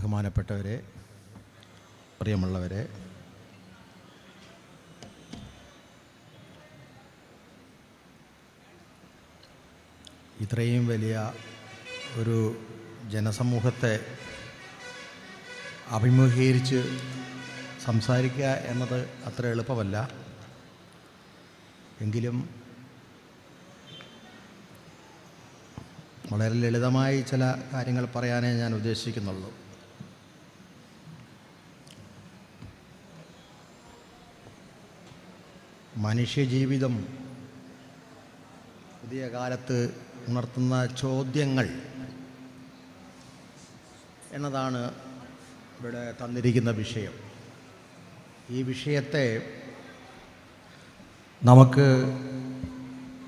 ബഹുമാനപ്പെട്ടവരെ പ്രിയമുള്ളവരെ ഇത്രയും വലിയ ഒരു ജനസമൂഹത്തെ അഭിമുഖീകരിച്ച് സംസാരിക്കുക എന്നത് അത്ര എളുപ്പമല്ല. എങ്കിലും വളരെ ലളിതമായി ചില കാര്യങ്ങൾ പറയാനേ ഞാൻ ഉദ്ദേശിക്കുന്നുള്ളൂ. മനുഷ്യജീവിതം പുതിയ കാലത്ത് ഉണർത്തുന്ന ചോദ്യങ്ങൾ എന്നതാണ് ഇവിടെ തന്നിരിക്കുന്ന വിഷയം. ഈ വിഷയത്തെ നമുക്ക്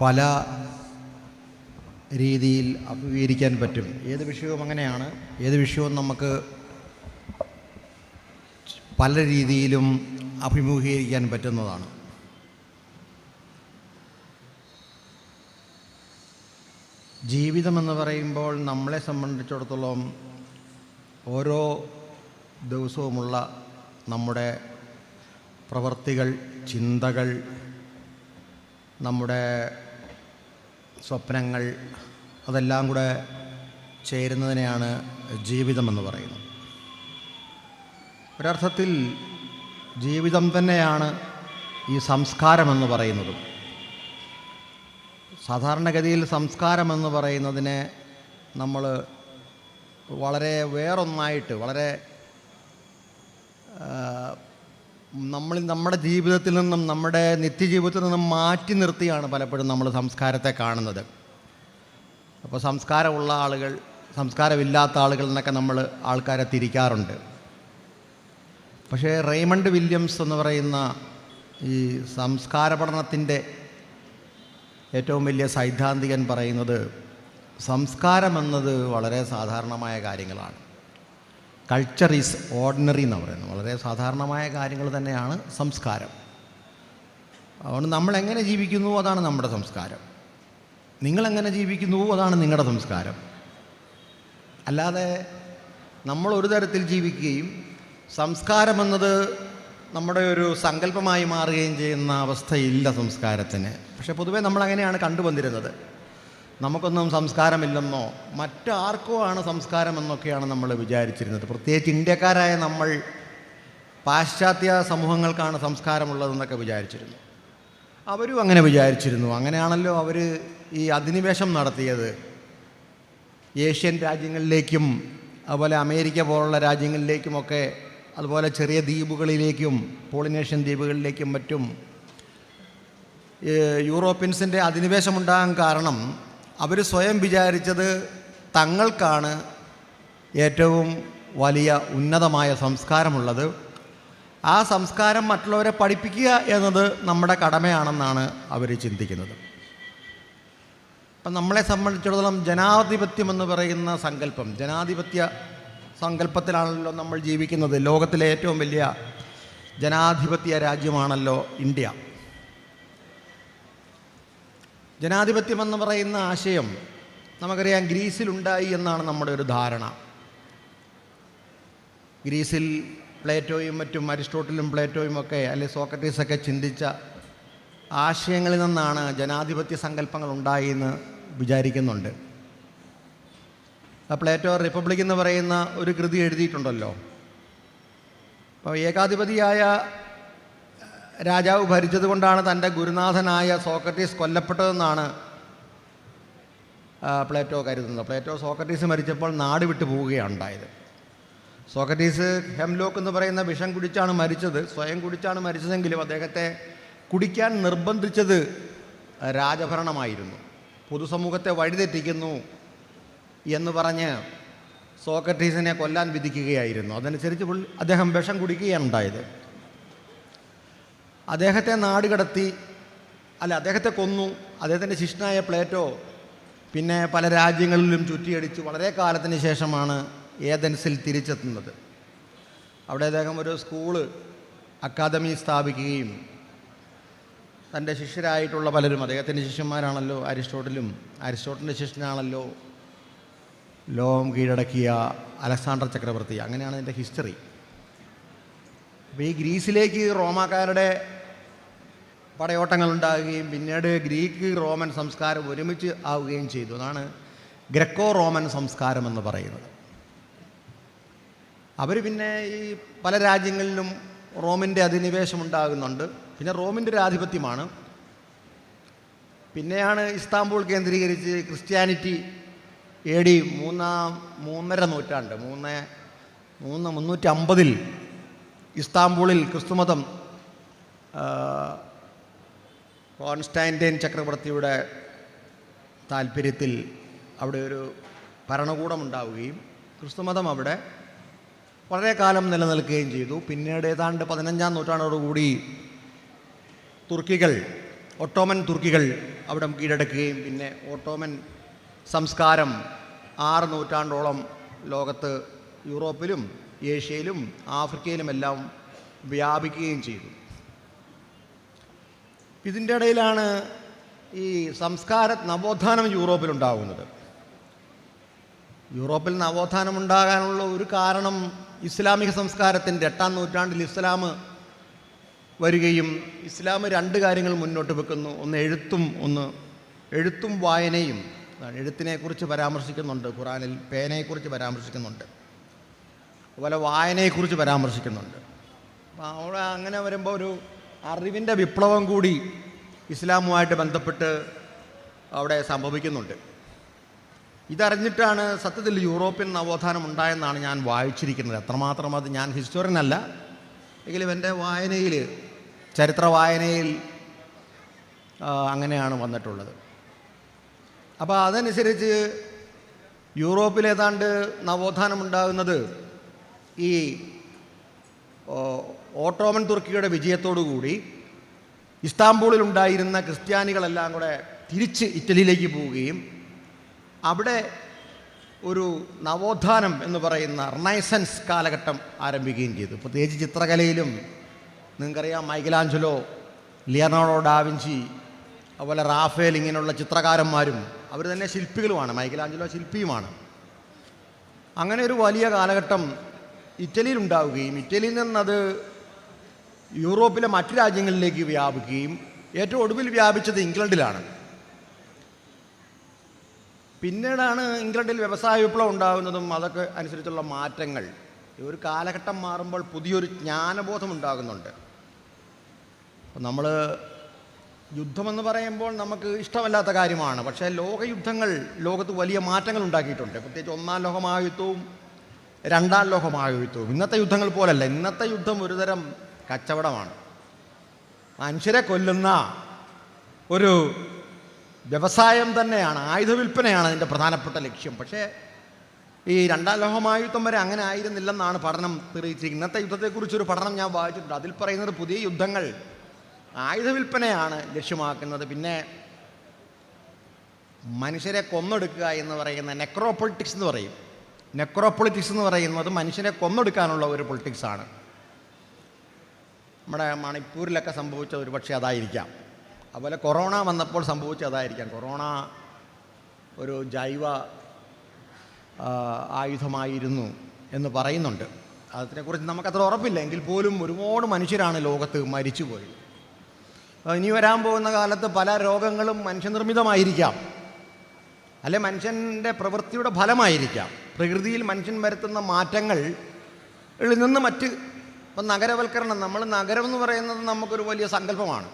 പല രീതിയിൽ അഭിമുഖീകരിക്കാൻ പറ്റും. ഏത് വിഷയവും അങ്ങനെയാണ്. ഏത് വിഷയവും നമുക്ക് പല രീതിയിലും അഭിമുഖീകരിക്കാൻ പറ്റുന്നതാണ്. ജീവിതമെന്ന് പറയുമ്പോൾ നമ്മളെ സംബന്ധിച്ചിടത്തോളം ഓരോ ദിവസവുമുള്ള നമ്മുടെ പ്രവർത്തികൾ ചിന്തകൾ നമ്മുടെ സ്വപ്നങ്ങൾ അതെല്ലാം കൂടെ ചേരുന്നതിനെയാണ് ജീവിതമെന്ന് പറയുന്നത്. ഒരർത്ഥത്തിൽ ജീവിതം തന്നെയാണ് ഈ സംസ്കാരമെന്ന് പറയുന്നതും. സാധാരണഗതിയിൽ സംസ്കാരമെന്ന് പറയുന്നതിനെ നമ്മൾ വളരെ വേറൊന്നായിട്ട് വളരെ നമ്മൾ നമ്മുടെ ജീവിതത്തിൽ നിന്നും നമ്മുടെ നിത്യജീവിതത്തിൽ നിന്നും മാറ്റി നിർത്തിയാണ് പലപ്പോഴും നമ്മൾ സംസ്കാരത്തെ കാണുന്നത്. അപ്പോൾ സംസ്കാരമുള്ള ആളുകൾ സംസ്കാരമില്ലാത്ത ആളുകൾ എന്നൊക്കെ നമ്മൾ ആൾക്കാരെ തിരിക്കാറുണ്ട്. പക്ഷേ റെയ്മണ്ട് വില്യംസ് എന്ന് പറയുന്ന ഈ സംസ്കാര പഠനത്തിന്റെ ഏറ്റവും വലിയ സൈദ്ധാന്തികൻ പറയുന്നത് സംസ്കാരം എന്നത് വളരെ സാധാരണമായ കാര്യങ്ങളാണ്. കൾച്ചർ ഈസ് ഓർഡിനറി എന്ന് പറയുന്നത്. വളരെ സാധാരണമായ കാര്യങ്ങൾ തന്നെയാണ് സംസ്കാരം. അതുകൊണ്ട് നമ്മൾ എങ്ങനെ ജീവിക്കുന്നു അതാണ് നമ്മുടെ സംസ്കാരം. നിങ്ങളെങ്ങനെ ജീവിക്കുന്നു അതാണ് നിങ്ങളുടെ സംസ്കാരം. അല്ലാതെ നമ്മൾ ഒരു തരത്തിൽ ജീവിക്കുകയും സംസ്കാരം എന്നത് നമ്മുടെ ഒരു സങ്കല്പമായി മാറുകയും ചെയ്യുന്ന അവസ്ഥയില്ല സംസ്കാരത്തിന്. പക്ഷേ പൊതുവേ നമ്മൾ അങ്ങനെയാണ് കണ്ടുവന്നിരുന്നത്. നമുക്കൊന്നും സംസ്കാരമില്ലെന്നോ മറ്റാർക്കോ ആണ് സംസ്കാരമെന്നൊക്കെയാണ് നമ്മൾ വിചാരിച്ചിരുന്നത്. പ്രത്യേകിച്ച് ഇന്ത്യക്കാരായ നമ്മൾ പാശ്ചാത്യ സമൂഹങ്ങൾക്കാണ് സംസ്കാരമുള്ളതെന്നൊക്കെ വിചാരിച്ചിരുന്നു. അവരും അങ്ങനെ വിചാരിച്ചിരുന്നു. അങ്ങനെയാണല്ലോ അവർ ഈ അധിനിവേശം നടത്തിയത്. ഏഷ്യൻ രാജ്യങ്ങളിലേക്കും അതുപോലെ അമേരിക്ക പോലുള്ള രാജ്യങ്ങളിലേക്കുമൊക്കെ അതുപോലെ ചെറിയ ദ്വീപുകളിലേക്കും പോളിനേഷ്യൻ ദ്വീപുകളിലേക്കും മറ്റും യൂറോപ്യൻസിന്റെ അധിനിവേശമുണ്ടാകാൻ കാരണം അവർ സ്വയം വിചാരിച്ചത് തങ്ങൾക്കാണ് ഏറ്റവും വലിയ ഉന്നതമായ സംസ്കാരമുള്ളത്. ആ സംസ്കാരം മറ്റുള്ളവരെ പഠിപ്പിക്കുക എന്നത് നമ്മുടെ കടമയാണെന്നാണ് അവർ ചിന്തിക്കുന്നത്. അപ്പം നമ്മളെ സംബന്ധിച്ചിടത്തോളം ജനാധിപത്യം എന്ന് പറയുന്ന സങ്കല്പം ജനാധിപത്യ സങ്കല്പത്തിലാണല്ലോ നമ്മൾ ജീവിക്കുന്നത്. ലോകത്തിലെ ഏറ്റവും വലിയ ജനാധിപത്യ രാജ്യമാണല്ലോ ഇന്ത്യ. ജനാധിപത്യം എന്ന് പറയുന്ന ആശയം നമുക്കറിയാം ഗ്രീസിലുണ്ടായി എന്നാണ് നമ്മുടെ ഒരു ധാരണ. ഗ്രീസിൽ പ്ലേറ്റോയും മറ്റും അരിസ്റ്റോട്ടിലും പ്ലേറ്റോയും ഒക്കെ അല്ലെ സോക്രട്ടീസൊക്കെ ചിന്തിച്ച ആശയങ്ങളിൽ നിന്നാണ് ജനാധിപത്യ സങ്കല്പങ്ങൾ ഉണ്ടായി എന്ന് വിചാരിക്കുന്നുണ്ട് പ്ലേറ്റോ റിപ്പബ്ലിക് എന്ന് പറയുന്ന ഒരു കൃതി എഴുതിയിട്ടുണ്ടല്ലോ. അപ്പോൾ ഏകാധിപതിയായ രാജാവ് ഭരിച്ചതുകൊണ്ടാണ് തന്റെ ഗുരുനാഥനായ സോക്രട്ടീസ് കൊല്ലപ്പെട്ടതെന്നാണ് പ്ലേറ്റോ കരുതുന്നത്. പ്ലേറ്റോ സോക്രട്ടീസ് മരിച്ചപ്പോൾ നാട് വിട്ടു പോവുകയാണ് ഉണ്ടായത്. സോക്രട്ടീസ് ഹെംലോക്ക് എന്ന് പറയുന്ന വിഷം കുടിച്ചാണ് മരിച്ചത് സ്വയം കുടിച്ചാണ് മരിച്ചതെങ്കിലും അദ്ദേഹത്തെ കുടിക്കാൻ നിർബന്ധിച്ചത് രാജഭരണമായിരുന്നു. പൊതുസമൂഹത്തെ വഴിതെറ്റിക്കുന്നു എന്ന് പറഞ്ഞ് സോക്രട്ടീസിനെ കൊല്ലാൻ വിധിക്കുകയായിരുന്നു. അതനുസരിച്ച് അദ്ദേഹം വിഷം കുടിക്കുകയാണ് ഉണ്ടായത്. അദ്ദേഹത്തെ നാടുകടത്തി അല്ല അദ്ദേഹത്തെ കൊന്നു. അദ്ദേഹത്തിന്റെ ശിഷ്യനായ പ്ലേറ്റോ പിന്നെ പല രാജ്യങ്ങളിലും ചുറ്റിയടിച്ച് വളരെ കാലത്തിന് ശേഷമാണ് ഏതൻസിൽ തിരിച്ചെത്തുന്നത്. അവിടെ അദ്ദേഹം ഒരു സ്കൂൾ അക്കാദമി സ്ഥാപിക്കുകയും തന്റെ ശിഷ്യരായിട്ടുള്ള പലരും അദ്ദേഹത്തിന്റെ ശിഷ്യന്മാരാണല്ലോ അരിസ്റ്റോട്ടിലും അരിസ്റ്റോട്ടിന്റെ ശിഷ്യനാണല്ലോ ലോകം കീഴടക്കിയ അലക്സാണ്ടർ ചക്രവർത്തി. അങ്ങനെയാണ് അതിന്റെ ഹിസ്റ്ററി. അപ്പോൾ ഈ ഗ്രീസിലേക്ക് റോമാക്കാരുടെ പടയോട്ടങ്ങൾ ഉണ്ടാകുകയും പിന്നീട് ഗ്രീക്ക് റോമൻ സംസ്കാരം ഒരുമിച്ച് ആവുകയും ചെയ്തു. അതാണ് ഗ്രക്കോ റോമൻ സംസ്കാരം എന്ന് പറയുന്നത്. അവർ പിന്നെ ഈ പല രാജ്യങ്ങളിലും റോമിന്റെ അധിനിവേശം ഉണ്ടാകുന്നുണ്ട്. പിന്നെ റോമിന്റെ ഒരു ആധിപത്യമാണ്. പിന്നെയാണ് ഇസ്താംബൂൾ കേന്ദ്രീകരിച്ച് ക്രിസ്ത്യാനിറ്റി എ ഡി മൂന്നാം മൂന്നര നൂറ്റാണ്ട് മൂന്ന് മൂന്ന് മുന്നൂറ്റി അമ്പതിൽ ഇസ്താംബൂളിൽ ക്രിസ്തുമതം കോൺസ്റ്റാന്റൈൻ ചക്രവർത്തിയുടെ താല്പര്യത്തിൽ അവിടെ ഒരു ഭരണകൂടം ഉണ്ടാവുകയും ക്രിസ്തുമതം അവിടെ വളരെ കാലം നിലനിൽക്കുകയും ചെയ്തു. പിന്നീട് ഏതാണ്ട് പതിനഞ്ചാം നൂറ്റാണ്ടോടുകൂടി തുർക്കികൾ ഒട്ടോമൻ തുർക്കികൾ അവിടെ കീഴടക്കുകയും പിന്നെ ഓട്ടോമൻ സംസ്കാരം ആറ് നൂറ്റാണ്ടോളം ലോകത്ത് യൂറോപ്പിലും ഏഷ്യയിലും ആഫ്രിക്കയിലുമെല്ലാം വ്യാപിക്കുകയും ചെയ്തു. ഇതിന്റെ ഇടയിലാണ് ഈ സംസ്കാര നവോത്ഥാനം യൂറോപ്പിലുണ്ടാകുന്നത് യൂറോപ്പിൽ നവോത്ഥാനം ഉണ്ടാകാനുള്ള ഒരു കാരണം ഇസ്ലാമിക സംസ്കാരത്തിന്റെ എട്ടാം നൂറ്റാണ്ടിൽ ഇസ്ലാം വരികയും ഇസ്ലാം രണ്ട് കാര്യങ്ങൾ മുന്നോട്ട് വെക്കുന്നു. ഒന്ന് എഴുത്തും ഒന്ന് എഴുത്തും വായനയും. എഴുത്തിനെക്കുറിച്ച് പരാമർശിക്കുന്നുണ്ട്. ഖുറാനിൽ പേനയെക്കുറിച്ച് പരാമർശിക്കുന്നുണ്ട്. അതുപോലെ വായനയെക്കുറിച്ച് പരാമർശിക്കുന്നുണ്ട്. അപ്പോൾ അവിടെ അങ്ങനെ വരുമ്പോൾ ഒരു അറിവിന്റെ വിപ്ലവം കൂടി ഇസ്ലാമുമായിട്ട് ബന്ധപ്പെട്ട് അവിടെ സംഭവിക്കുന്നുണ്ട്. ഇതറിഞ്ഞിട്ടാണ് സത്യത്തിൽ യൂറോപ്യൻ നവോത്ഥാനം ഉണ്ടായെന്നാണ് ഞാൻ വായിച്ചിരിക്കുന്നത്. അത്രമാത്രം അത് ഞാൻ ഹിസ്റ്റോറിയൻ അല്ല. എങ്കിലും എന്റെ വായനയിൽ ചരിത്ര വായനയിൽ അങ്ങനെയാണ് വന്നിട്ടുള്ളത്. അപ്പോൾ അതനുസരിച്ച് യൂറോപ്പിൽ ഏതാണ്ട് നവോത്ഥാനം ഉണ്ടാകുന്നത് ഈ ഓട്ടോമൻ തുർക്കിയുടെ വിജയത്തോടുകൂടി ഇസ്താംബൂളിൽ ഉണ്ടായിരുന്ന ക്രിസ്ത്യാനികളെല്ലാം കൂടെ തിരിച്ച് ഇറ്റലിയിലേക്ക് പോവുകയും അവിടെ ഒരു നവോത്ഥാനം എന്ന് പറയുന്ന റിനൈസൻസ് കാലഘട്ടം ആരംഭിക്കുകയും ചെയ്തു. പ്രത്യേകിച്ച് ചിത്രകലയിലും നിങ്ങൾക്കറിയാം മൈക്കലാഞ്ചലോ ലിയർണോഡോ ഡാവിഞ്ചി അതുപോലെ റാഫേൽ ഇങ്ങനെയുള്ള ചിത്രകാരന്മാരും അവർ തന്നെ ശില്പികളുമാണ്. മൈക്കലാഞ്ചലോ ശില്പിയുമാണ്. അങ്ങനെ ഒരു വലിയ കാലഘട്ടം ഇറ്റലിയിൽ ഉണ്ടാവുകയും ഇറ്റലിയിൽ നിന്നത് യൂറോപ്പിലെ മറ്റു രാജ്യങ്ങളിലേക്ക് വ്യാപിക്കുകയും ഏറ്റവും ഒടുവിൽ വ്യാപിച്ചത് ഇംഗ്ലണ്ടിലാണ്. പിന്നീടാണ് ഇംഗ്ലണ്ടിൽ വ്യവസായ വിപ്ലവം ഉണ്ടാകുന്നതും അതൊക്കെ അനുസരിച്ചുള്ള മാറ്റങ്ങൾ. ഒരു കാലഘട്ടം മാറുമ്പോൾ പുതിയൊരു ജ്ഞാനബോധം ഉണ്ടാകുന്നുണ്ട്. നമ്മൾ യുദ്ധമെന്ന് പറയുമ്പോൾ നമുക്ക് ഇഷ്ടമല്ലാത്ത കാര്യമാണ്. പക്ഷേ ലോകയുദ്ധങ്ങൾ ലോകത്ത് വലിയ മാറ്റങ്ങൾ ഉണ്ടാക്കിയിട്ടുണ്ട്. പ്രത്യേകിച്ച് ഒന്നാം ലോകമഹായുദ്ധവും രണ്ടാം ലോകമഹായുദ്ധവും ഇന്നത്തെ യുദ്ധങ്ങൾ പോലല്ല. ഇന്നത്തെ യുദ്ധം ഒരുതരം കച്ചവടമാണ്. മനുഷ്യരെ കൊല്ലുന്ന ഒരു വ്യവസായം തന്നെയാണ് ആയുധ വിൽപ്പനയാണ് അതിന്റെ പ്രധാനപ്പെട്ട ലക്ഷ്യം. പക്ഷേ ഈ രണ്ടാം ലോകമഹായുദ്ധം വരെ അങ്ങനെ ആയിരുന്നില്ലെന്നാണ് പഠനം തെളിയിച്ചിരിക്കുന്നത്. ഇന്നത്തെ യുദ്ധത്തെക്കുറിച്ചൊരു പഠനം ഞാൻ വായിച്ചിട്ടുണ്ട്. അതിൽ പറയുന്നത് പുതിയ യുദ്ധങ്ങൾ ആയുധ വിൽപ്പനയാണ് ലക്ഷ്യമാക്കുന്നത്. പിന്നെ മനുഷ്യരെ കൊന്നൊടുക്കുക എന്ന് പറയുന്ന നെക്രോപൊളിറ്റിക്സ് എന്ന് പറയും. നെക്രോപൊളിറ്റിക്സ് എന്ന് പറയുന്നത് മനുഷ്യനെ കൊന്നൊടുക്കാനുള്ള ഒരു പൊളിറ്റിക്സാണ് നമ്മുടെ മണിപ്പൂരിലൊക്കെ സംഭവിച്ച ഒരു പക്ഷേ അതായിരിക്കാം. അതുപോലെ കൊറോണ വന്നപ്പോൾ സംഭവിച്ച അതായിരിക്കാം. കൊറോണ ഒരു ജൈവ ആയുധമായിരുന്നു എന്ന് പറയുന്നുണ്ട്. അതിനെക്കുറിച്ച് നമുക്കത്ര ഉറപ്പില്ല. എങ്കിൽ പോലും ഒരുപാട് മനുഷ്യരാണ് ലോകത്ത് മരിച്ചുപോയത്. ഇനി വരാൻ പോകുന്ന കാലത്ത് പല രോഗങ്ങളും മനുഷ്യനിർമ്മിതമായിരിക്കാം. അല്ലെ മനുഷ്യന്റെ പ്രവൃത്തിയുടെ ഫലമായിരിക്കാം. പ്രകൃതിയിൽ മനുഷ്യൻ വരുത്തുന്ന മാറ്റങ്ങൾ നിന്ന് മറ്റ് ഇപ്പം നഗരവൽക്കരണം നമ്മൾ നഗരം എന്ന് പറയുന്നത് നമുക്കൊരു വലിയ സങ്കല്പമാണ്.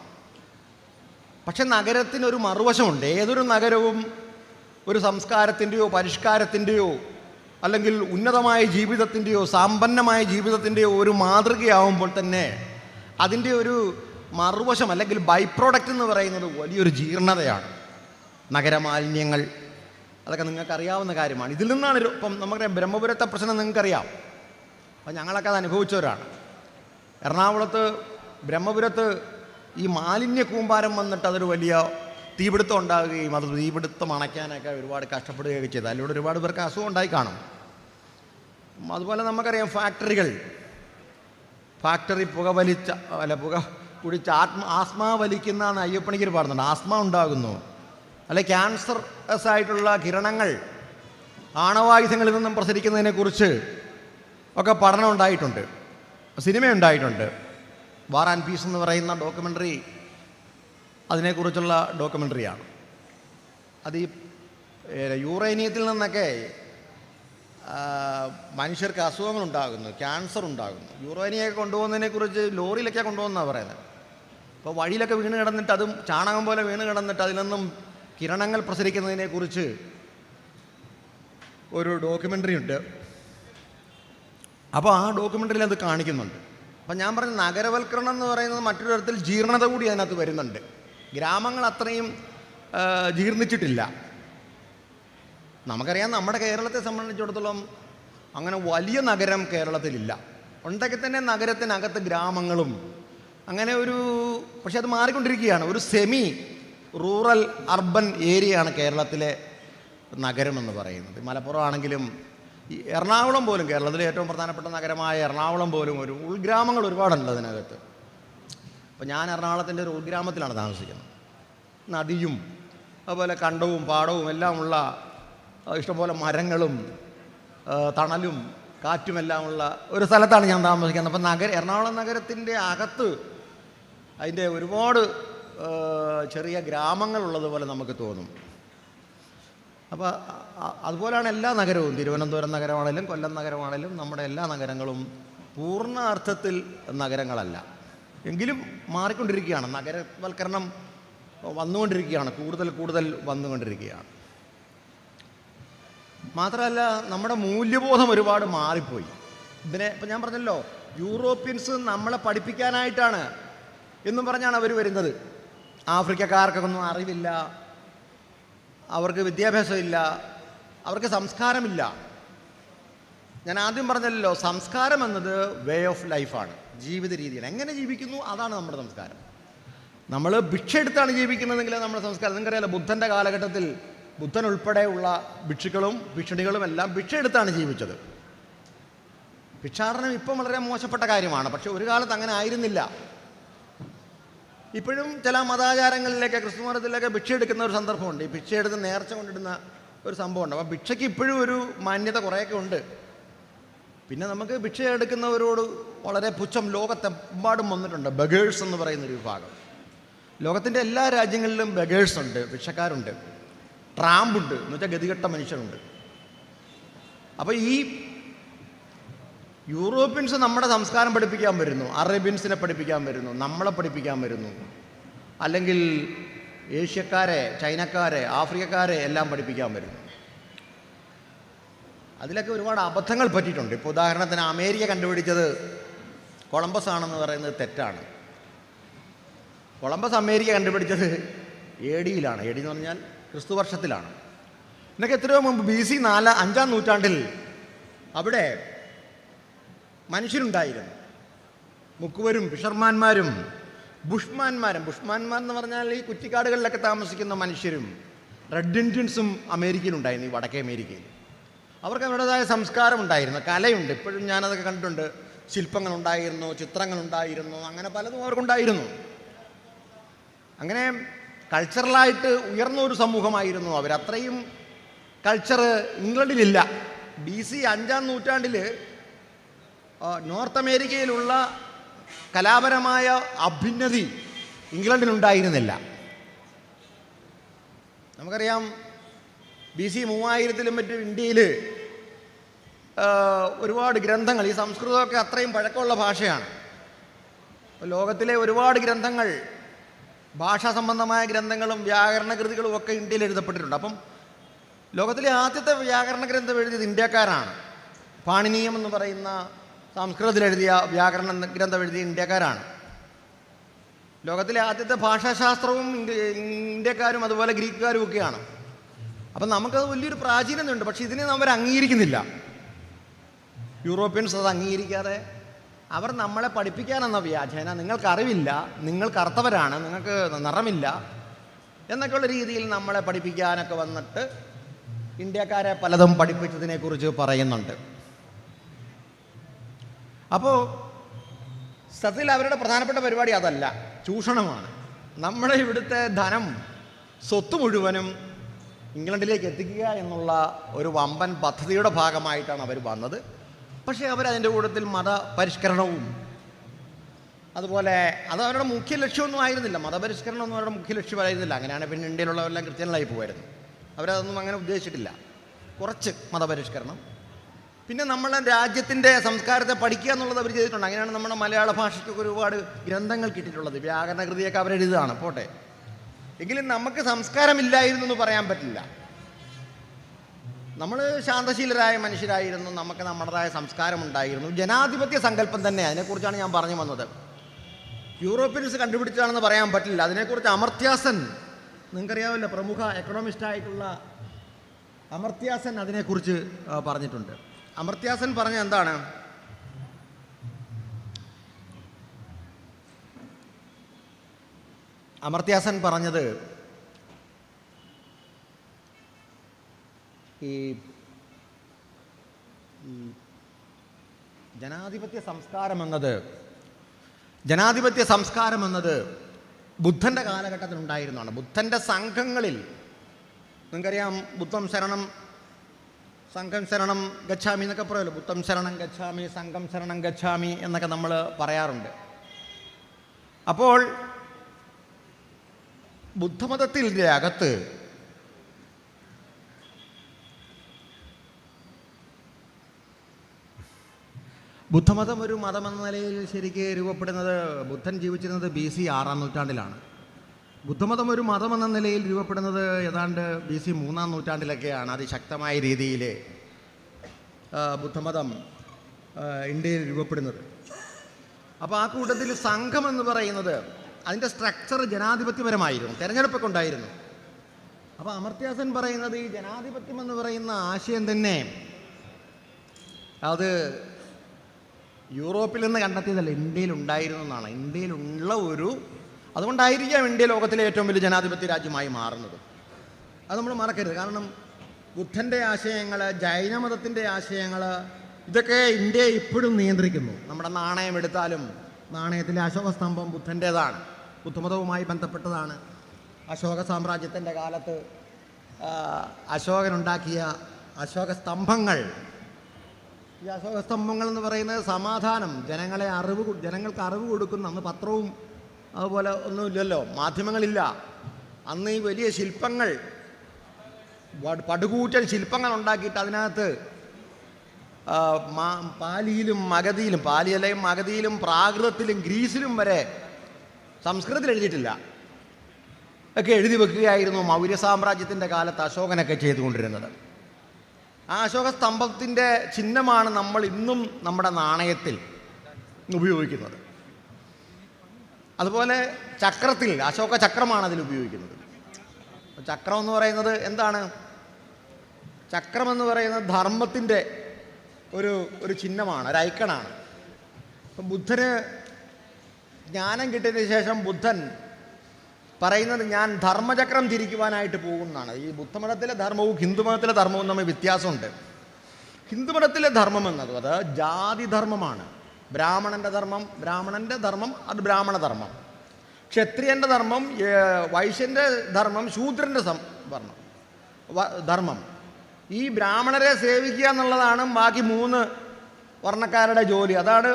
പക്ഷെ നഗരത്തിനൊരു മറുവശമുണ്ട്. ഏതൊരു നഗരവും ഒരു സംസ്കാരത്തിന്റെയോ പരിഷ്കാരത്തിന്റെയോ അല്ലെങ്കിൽ ഉന്നതമായ ജീവിതത്തിന്റെയോ സമ്പന്നമായ ജീവിതത്തിന്റെയോ ഒരു മാതൃകയാവുമ്പോൾ തന്നെ അതിന്റെ ഒരു മറുവശം അല്ലെങ്കിൽ ബൈ പ്രോഡക്റ്റ് എന്ന് പറയുന്നത് വലിയൊരു ജീർണതയാണ്. നഗരമാലിന്യങ്ങൾ അതൊക്കെ നിങ്ങൾക്ക് അറിയാവുന്ന കാര്യമാണ്. ഇതിൽ നിന്നാണ് ഇപ്പം നമുക്കറിയാം ബ്രഹ്മപുരത്തെ പ്രശ്നം നിങ്ങൾക്കറിയാം. അപ്പം ഞങ്ങളൊക്കെ അത് അനുഭവിച്ചവരാണ്. എറണാകുളത്ത് ബ്രഹ്മപുരത്ത് ഈ മാലിന്യ കൂമ്പാരം വന്നിട്ട് അതൊരു വലിയ തീപിടുത്തം ഉണ്ടാകുകയും അത് തീപിടുത്തം അണയ്ക്കാനൊക്കെ ഒരുപാട് കഷ്ടപ്പെടുകയൊക്കെ ചെയ്തു. അതിലൂടെ ഒരുപാട് പേർക്ക് അസുഖം ഉണ്ടായി കാണും. അതുപോലെ നമുക്കറിയാം ഫാക്ടറികൾ. ഫാക്ടറി പുക വലിച്ച അല്ല പുക കുടിച്ച് ആത്മ ആസ്മ വലിക്കുന്ന അയ്യപ്പണിക്കർ പാടുന്നുണ്ട് ആസ്മ ഉണ്ടാകുന്നു. അല്ലെ ക്യാൻസർ ആയിട്ടുള്ള കിരണങ്ങൾ ആണവായുധങ്ങളിൽ നിന്നും പ്രസരിക്കുന്നതിനെക്കുറിച്ച് ഒക്കെ പഠനം ഉണ്ടായിട്ടുണ്ട് സിനിമ ഉണ്ടായിട്ടുണ്ട്. വാർ ആൻഡ് പീസ് എന്ന് പറയുന്ന ഡോക്യുമെന്ററി അതിനെക്കുറിച്ചുള്ള ഡോക്യുമെന്ററിയാണ് അത് ഈ യൂറേനിയത്തിൽ യുറേനിയത്തിൽ നിന്നൊക്കെ മനുഷ്യർക്ക് അസുഖങ്ങൾ ഉണ്ടാകുന്നു ക്യാൻസർ ഉണ്ടാകുന്നു. യുറേനിയൊക്കെ കൊണ്ടുപോകുന്നതിനെക്കുറിച്ച് ലോറിയിലൊക്കെ കൊണ്ടുപോകുന്നതാണ് പറയുന്നത്. അപ്പോൾ വഴിയിലൊക്കെ വീണ് കിടന്നിട്ട് അതും ചാണകം പോലെ വീണ് കിടന്നിട്ട് അതിൽ നിന്നും കിരണങ്ങൾ പ്രസരിക്കുന്നതിനെക്കുറിച്ച് ഒരു ഡോക്യുമെന്ററി ഉണ്ട്. അപ്പോൾ ആ ഡോക്യുമെന്ററിയിൽ അത് കാണിക്കുന്നുണ്ട്. അപ്പം ഞാൻ പറഞ്ഞ നഗരവൽക്കരണം എന്ന് പറയുന്നത് മറ്റൊരു തരത്തിൽ ജീർണത കൂടി അതിനകത്ത് വരുന്നുണ്ട്. ഗ്രാമങ്ങൾ അത്രയും ജീർണിച്ചിട്ടില്ല. നമുക്കറിയാം നമ്മുടെ കേരളത്തെ സംബന്ധിച്ചിടത്തോളം അങ്ങനെ വലിയ നഗരം കേരളത്തിലില്ല. ഉണ്ടെങ്കിൽ തന്നെ നഗരത്തിനകത്ത് ഗ്രാമങ്ങളും അങ്ങനെ ഒരു പക്ഷെ അത് മാറിക്കൊണ്ടിരിക്കുകയാണ്. ഒരു സെമി റൂറൽ അർബൻ ഏരിയയാണ് കേരളത്തിലെ നഗരം എന്ന് പറയുന്നത്. മലപ്പുറം ആണെങ്കിലും എറണാകുളം പോലും കേരളത്തിലെ ഏറ്റവും പ്രധാനപ്പെട്ട നഗരമായ എറണാകുളം പോലും ഒരു ഉൾഗ്രാമങ്ങൾ ഒരുപാടുണ്ട് അതിനകത്ത്. അപ്പോൾ ഞാൻ എറണാകുളത്തിന്റെ ഒരു ഉൾഗ്രാമത്തിലാണ് താമസിക്കുന്നത്. നദിയും അതുപോലെ കണ്ടവും പാടവും എല്ലാമുള്ള ഇഷ്ടംപോലെ മരങ്ങളും തണലും കാറ്റുമെല്ലാമുള്ള ഒരു സ്ഥലത്താണ് ഞാൻ താമസിക്കുന്നത്. അപ്പം നഗര എറണാകുളം നഗരത്തിന്റെ അകത്ത് അതിന്റെ ഒരുപാട് ചെറിയ ഗ്രാമങ്ങളുള്ളതുപോലെ നമുക്ക് തോന്നും. അപ്പോൾ അതുപോലെയാണ് എല്ലാ നഗരവും. തിരുവനന്തപുരം നഗരമാണെങ്കിലും കൊല്ലം നഗരമാണെങ്കിലും നമ്മുടെ എല്ലാ നഗരങ്ങളും പൂർണ അർത്ഥത്തിൽ നഗരങ്ങളല്ല. എങ്കിലും മാറിക്കൊണ്ടിരിക്കുകയാണ്. നഗരവൽക്കരണം വന്നുകൊണ്ടിരിക്കുകയാണ്. കൂടുതൽ കൂടുതൽ വന്നുകൊണ്ടിരിക്കുകയാണ്. മാത്രമല്ല നമ്മുടെ മൂല്യബോധം ഒരുപാട് മാറിപ്പോയി. ഇതിനെ ഇപ്പം ഞാൻ പറഞ്ഞല്ലോ യൂറോപ്യൻസ് നമ്മളെ പഠിപ്പിക്കാനായിട്ടാണ് എന്നും പറഞ്ഞാണ് അവർ വരുന്നത്. ആഫ്രിക്കക്കാർക്കൊന്നും അറിവില്ല. അവർക്ക് വിദ്യാഭ്യാസമില്ല. അവർക്ക് സംസ്കാരമില്ല. ഞാൻ ആദ്യം പറഞ്ഞല്ലോ സംസ്കാരം എന്നത് വേ ഓഫ് ലൈഫാണ് ജീവിത രീതിയാണ്. എങ്ങനെ ജീവിക്കുന്നു? അതാണ് നമ്മുടെ സംസ്കാരം. നമ്മൾ ഭിക്ഷ എടുത്താണ് ജീവിക്കുന്നതെങ്കിൽ നമ്മുടെ സംസ്കാരം. നിങ്ങൾക്കറിയാലോ ബുദ്ധന്റെ കാലഘട്ടത്തിൽ ബുദ്ധൻ ഉൾപ്പെടെയുള്ള ഭിക്ഷുക്കളും ഭിക്ഷണികളും എല്ലാം ഭിക്ഷ എടുത്താണ് ജീവിച്ചത്. ഭിക്ഷാടനം ഇപ്പം വളരെ മോശപ്പെട്ട കാര്യമാണ്. പക്ഷെ ഒരു കാലത്ത് അങ്ങനെ ആയിരുന്നില്ല. ഇപ്പോഴും ചില മതാചാരങ്ങളിലൊക്കെ ക്രിസ്തു മതത്തിലൊക്കെ ഭിക്ഷ എടുക്കുന്ന ഒരു സന്ദർഭമുണ്ട്. ഈ ഭിക്ഷ എടുത്ത് നേർച്ച കൊണ്ടിടുന്ന ഒരു സംഭവമുണ്ട്. അപ്പം ഭിക്ഷയ്ക്ക് ഇപ്പോഴും ഒരു മാന്യത കുറേയൊക്കെ ഉണ്ട്. പിന്നെ നമുക്ക് ഭിക്ഷ എടുക്കുന്നവരോട് വളരെ പുച്ഛം. ലോകത്തെമ്പാടും വന്നിട്ടുണ്ട്. ബഗേഴ്സ് എന്ന് പറയുന്ന ഒരു വിഭാഗം. ലോകത്തിന്റെ എല്ലാ രാജ്യങ്ങളിലും ബഗേഴ്സ് ഉണ്ട് ഭിക്ഷക്കാരുണ്ട്. ട്രാമ്പുണ്ട് എന്ന് വെച്ചാൽ ഗതികെട്ട മനുഷ്യരുണ്ട്. അപ്പോൾ ഈ യൂറോപ്യൻസ് നമ്മുടെ സംസ്കാരം പഠിപ്പിക്കാൻ വരുന്നു അറേബ്യൻസിനെ പഠിപ്പിക്കാൻ വരുന്നു നമ്മളെ പഠിപ്പിക്കാൻ വരുന്നു. അല്ലെങ്കിൽ ഏഷ്യക്കാരെ ചൈനക്കാരെ ആഫ്രിക്കക്കാരെ എല്ലാം പഠിപ്പിക്കാൻ വരുന്നു. അതിലൊക്കെ ഒരുപാട് അബദ്ധങ്ങൾ പറ്റിയിട്ടുണ്ട്. ഇപ്പോൾ ഉദാഹരണത്തിന് അമേരിക്ക കണ്ടുപിടിച്ചത് കൊളംബസ് ആണെന്ന് പറയുന്നത് തെറ്റാണ്. കൊളംബസ് അമേരിക്ക കണ്ടുപിടിച്ചത് എ ഡിയിലാണ്. എ ഡി എന്ന് പറഞ്ഞാൽ ക്രിസ്തു വർഷത്തിലാണ്. എന്നൊക്കെ എത്രയോ മുമ്പ് ബി സി നാല് അഞ്ചാം നൂറ്റാണ്ടിൽ അവിടെ മനുഷ്യരുണ്ടായിരുന്നു. മുക്കുവരും ഫിഷർമാന്മാരും ബുഷ്മാന്മാരും ബുഷ്മാന്മാർ എന്ന് പറഞ്ഞാൽ ഈ കുറ്റിക്കാടുകളിലൊക്കെ താമസിക്കുന്ന മനുഷ്യരും റെഡ് ഇന്ത്യൻസും അമേരിക്കയിലുണ്ടായിരുന്നു ഈ വടക്കേ അമേരിക്കയിൽ. അവർക്ക് അവരുടേതായ സംസ്കാരം ഉണ്ടായിരുന്നു കലയുണ്ട്. ഇപ്പോഴും ഞാനതൊക്കെ കണ്ടിട്ടുണ്ട്. ശില്പങ്ങളുണ്ടായിരുന്നു ചിത്രങ്ങളുണ്ടായിരുന്നു അങ്ങനെ പലതും അവർക്കുണ്ടായിരുന്നു. അങ്ങനെ കൾച്ചറലായിട്ട് ഉയർന്ന ഒരു സമൂഹമായിരുന്നു അവർ. അത്രയും കൾച്ചർ ഇംഗ്ലണ്ടിലില്ല. ബി സി അഞ്ചാം നൂറ്റാണ്ടിൽ നോർത്ത് അമേരിക്കയിലുള്ള കലാപരമായ അഭ്യുന്നതി ഇംഗ്ലണ്ടിനുണ്ടായിരുന്നില്ല നമുക്കറിയാം ബി സി മൂവായിരത്തിലും മറ്റും ഇന്ത്യയിൽ ഒരുപാട് ഗ്രന്ഥങ്ങൾ ഈ സംസ്കൃതമൊക്കെ അത്രയും പഴക്കമുള്ള ഭാഷയാണ്. ലോകത്തിലെ ഒരുപാട് ഗ്രന്ഥങ്ങൾ ഭാഷാ സംബന്ധമായ ഗ്രന്ഥങ്ങളും വ്യാകരണ കൃതികളും ഒക്കെ ഇന്ത്യയിൽ എഴുതപ്പെട്ടിട്ടുണ്ട്. അപ്പം ലോകത്തിലെ ആദ്യത്തെ വ്യാകരണ ഗ്രന്ഥം എഴുതിയത് ഇന്ത്യക്കാരാണ്. പാണിനീയം എന്ന് പറയുന്ന സംസ്കൃതത്തിൽ എഴുതിയ വ്യാകരണ ഗ്രന്ഥം എഴുതിയ ഇന്ത്യക്കാരാണ്. ലോകത്തിലെ ആദ്യത്തെ ഭാഷാശാസ്ത്രവും ഇന്ത്യക്കാരും അതുപോലെ ഗ്രീക്കുകാരും ഒക്കെയാണ്. അപ്പം നമുക്കത് വലിയൊരു പ്രാചീനതയുണ്ട് പക്ഷെ ഇതിനെ അവർ അംഗീകരിക്കുന്നില്ല. യൂറോപ്യൻസ് അത് അംഗീകരിക്കാതെ അവർ നമ്മളെ പഠിപ്പിക്കാനെന്ന വ്യാജേന നിങ്ങൾക്കറിവില്ല നിങ്ങൾ കറുത്തവരാണ് നിങ്ങൾക്ക് നിറമില്ല എന്നൊക്കെയുള്ള രീതിയിൽ നമ്മളെ പഠിപ്പിക്കാനൊക്കെ വന്നിട്ട് ഇന്ത്യക്കാരെ പലതും പഠിപ്പിച്ചതിനെക്കുറിച്ച് പറയുന്നുണ്ട്. അപ്പോൾ സത്യത്തിൽ അവരുടെ പ്രധാനപ്പെട്ട പരിപാടി അതല്ല. ചൂഷണമാണ്. നമ്മുടെ ഇവിടുത്തെ ധനം സ്വത്ത് മുഴുവനും ഇംഗ്ലണ്ടിലേക്ക് എത്തിക്കുക എന്നുള്ള ഒരു വമ്പൻ പദ്ധതിയുടെ ഭാഗമായിട്ടാണ് അവർ വന്നത്. പക്ഷേ അവരതിന്റെ കൂട്ടത്തിൽ മതപരിഷ്കരണവും അതുപോലെ അത് അവരുടെ മുഖ്യ ലക്ഷ്യമൊന്നും ആയിരുന്നില്ല. മതപരിഷ്കരണമൊന്നും അവരുടെ മുഖ്യ ലക്ഷ്യമായിരുന്നില്ല അങ്ങനെയാണ് പിന്നെ ഇന്ത്യയിലുള്ളവരെല്ലാം ക്രിസ്ത്യനിലായി പോകുമായിരുന്നു അവരതൊന്നും അങ്ങനെ ഉദ്ദേശിച്ചിട്ടില്ല. കുറച്ച് മതപരിഷ്കരണം. പിന്നെ നമ്മളെ രാജ്യത്തിന്റെ സംസ്കാരത്തെ പഠിക്കുക എന്നുള്ളത് അവർ ചെയ്തിട്ടുണ്ട്. അങ്ങനെയാണ് നമ്മുടെ മലയാള ഭാഷയ്ക്കൊക്കെ ഒരുപാട് ഗ്രന്ഥങ്ങൾ കിട്ടിയിട്ടുള്ളത്. വ്യാകരണ കൃതിയൊക്കെ അവരെഴുതാണ് പോട്ടെ. എങ്കിലും നമുക്ക് സംസ്കാരമില്ലായിരുന്നു എന്ന് പറയാൻ പറ്റില്ല. നമ്മൾ ശാന്തശീലരായ മനുഷ്യരായിരുന്നു. നമുക്ക് നമ്മുടേതായ സംസ്കാരമുണ്ടായിരുന്നു. ജനാധിപത്യ സങ്കല്പം തന്നെ. അതിനെക്കുറിച്ചാണ് ഞാൻ പറഞ്ഞു വന്നത്. യൂറോപ്യൻസ് കണ്ടുപിടിച്ചതാണെന്ന് പറയാൻ പറ്റില്ല. അതിനെക്കുറിച്ച് അമർത്യാസൻ നിങ്ങൾക്കറിയാമല്ലോ പ്രമുഖ എക്കണോമിസ്റ്റായിട്ടുള്ള അമർത്യാസൻ അതിനെക്കുറിച്ച് പറഞ്ഞിട്ടുണ്ട്. അമർത്യാസൻ പറഞ്ഞ എന്താണ്? അമർത്യാസൻ പറഞ്ഞത് ഈ ജനാധിപത്യ സംസ്കാരം എന്നത് ജനാധിപത്യ സംസ്കാരം എന്നത് ബുദ്ധന്റെ കാലഘട്ടത്തിൽ ഉണ്ടായിരുന്നതാണ് ബുദ്ധന്റെ സംഘങ്ങളിൽ നിങ്ങൾക്കറിയാം ബുദ്ധം ശരണം സംഘം ശരണം ഗച്ഛാമി എന്നൊക്കെ പറയുമല്ലോ ബുദ്ധം ശരണം ഗച്ഛാമി സംഘം ശരണം ഗച്ഛാമി എന്നൊക്കെ നമ്മൾ പറയാറുണ്ട്. അപ്പോൾ ബുദ്ധമതത്തിന്റെ അകത്ത് ബുദ്ധമതം ഒരു മതമെന്ന നിലയിൽ ശരിക്ക് രൂപപ്പെടുന്നത് ബുദ്ധൻ ജീവിച്ചിരുന്നത് ബി സി ആറാം നൂറ്റാണ്ടിലാണ്. ബുദ്ധമതം ഒരു മതമെന്ന നിലയിൽ രൂപപ്പെടുന്നത് ഏതാണ്ട് ബി സി മൂന്നാം നൂറ്റാണ്ടിലൊക്കെയാണ്. അതിശക്തമായ രീതിയിൽ ബുദ്ധമതം ഇന്ത്യയിൽ രൂപപ്പെടുന്നത്. അപ്പോൾ ആ കൂട്ടത്തിൽ സംഘം എന്ന് പറയുന്നത് അതിന്റെ സ്ട്രക്ചർ ജനാധിപത്യപരമായിരുന്നു തിരഞ്ഞെടുപ്പൊക്കെ ഉണ്ടായിരുന്നു അപ്പോൾ അമർത്യാസൻ പറയുന്നത് ഈ ജനാധിപത്യം എന്ന് പറയുന്ന ആശയം തന്നെ അത് യൂറോപ്പിൽ നിന്ന് കണ്ടെത്തിയതല്ല ഇന്ത്യയിൽ ഉണ്ടായിരുന്നു എന്നാണ്. ഇന്ത്യയിലുള്ള ഒരു അതുകൊണ്ടായിരിക്കാം ഇന്ത്യ ലോകത്തിലെ ഏറ്റവും വലിയ ജനാധിപത്യ രാജ്യമായി മാറുന്നത്. അത് നമ്മൾ മറക്കരുത്. കാരണം ബുദ്ധന്റെ ആശയങ്ങൾ ജൈനമതത്തിന്റെ ആശയങ്ങൾ ഇതൊക്കെ ഇന്ത്യയെ ഇപ്പോഴും നിയന്ത്രിക്കുന്നു. നമ്മുടെ നാണയം എടുത്താലും നാണയത്തിലെ അശോകസ്തംഭം ബുദ്ധന്റേതാണ് ബുദ്ധമതവുമായി ബന്ധപ്പെട്ടതാണ്. അശോക സാമ്രാജ്യത്തിന്റെ കാലത്ത് അശോകനുണ്ടാക്കിയ അശോക സ്തംഭങ്ങൾ ഈ അശോക സ്തംഭങ്ങൾ എന്ന് പറയുന്നത് സമാധാനം. ജനങ്ങളെ അറിവ് ജനങ്ങൾക്ക് അറിവ് കൊടുക്കുന്ന അന്ന് പത്രവും അതുപോലെ ഒന്നുമില്ലല്ലോ. മാധ്യമങ്ങളില്ല. അന്ന് ഈ വലിയ ശില്പങ്ങൾ പടുകൂറ്റൻ ശില്പങ്ങൾ ഉണ്ടാക്കിയിട്ട് അതിനകത്ത് പാലിയിലും മഗതിയിലും പാലിയലയും മഗതിയിലും പ്രാകൃതത്തിലും ഗ്രീസിലും വരെ സംസ്കൃതത്തിൽ എഴുതിയിട്ടില്ല. ഒക്കെ എഴുതി വെക്കുകയായിരുന്നു മൗര്യ സാമ്രാജ്യത്തിന്റെ കാലത്ത് അശോകനൊക്കെ ചെയ്തുകൊണ്ടിരുന്നത്. ആ അശോക സ്തംഭത്തിന്റെ ചിഹ്നമാണ് നമ്മൾ ഇന്നും നമ്മുടെ നാണയത്തിൽ ഉപയോഗിക്കുന്നത്. അതുപോലെ ചക്രത്തിൽ അശോക ചക്രമാണ് അതിൽ ഉപയോഗിക്കുന്നത്. ചക്രം എന്ന് പറയുന്നത് എന്താണ്? ചക്രം എന്ന് പറയുന്നത് ധർമ്മത്തിന്റെ ഒരു ഒരു ചിഹ്നമാണ് ഒരു ഐക്കണാണ്. അപ്പം ബുദ്ധന് ജ്ഞാനം കിട്ടിയതിന് ശേഷം ബുദ്ധൻ പറയുന്നത് ഞാൻ ധർമ്മചക്രം തിരിക്കുവാനായിട്ട് പോകുന്നതാണ്. ഈ ബുദ്ധമതത്തിലെ ധർമ്മവും ഹിന്ദുമതത്തിലെ ധർമ്മവും തമ്മിൽ വ്യത്യാസമുണ്ട്. ഹിന്ദുമതത്തിലെ ധർമ്മം എന്നത് അത് ജാതിധർമ്മമാണ്. ബ്രാഹ്മണന്റെ ധർമ്മം ബ്രാഹ്മണന്റെ ധർമ്മം അത് ബ്രാഹ്മണ ധർമ്മം. ക്ഷത്രിയന്റെ ധർമ്മം വൈശ്യന്റെ ധർമ്മം ശൂദ്രന്റെ ധർമ്മം ധർമ്മം. ഈ ബ്രാഹ്മണരെ സേവിക്കുക എന്നുള്ളതാണ് ബാക്കി മൂന്ന് വർണക്കാരുടെ ജോലി. അതാണ്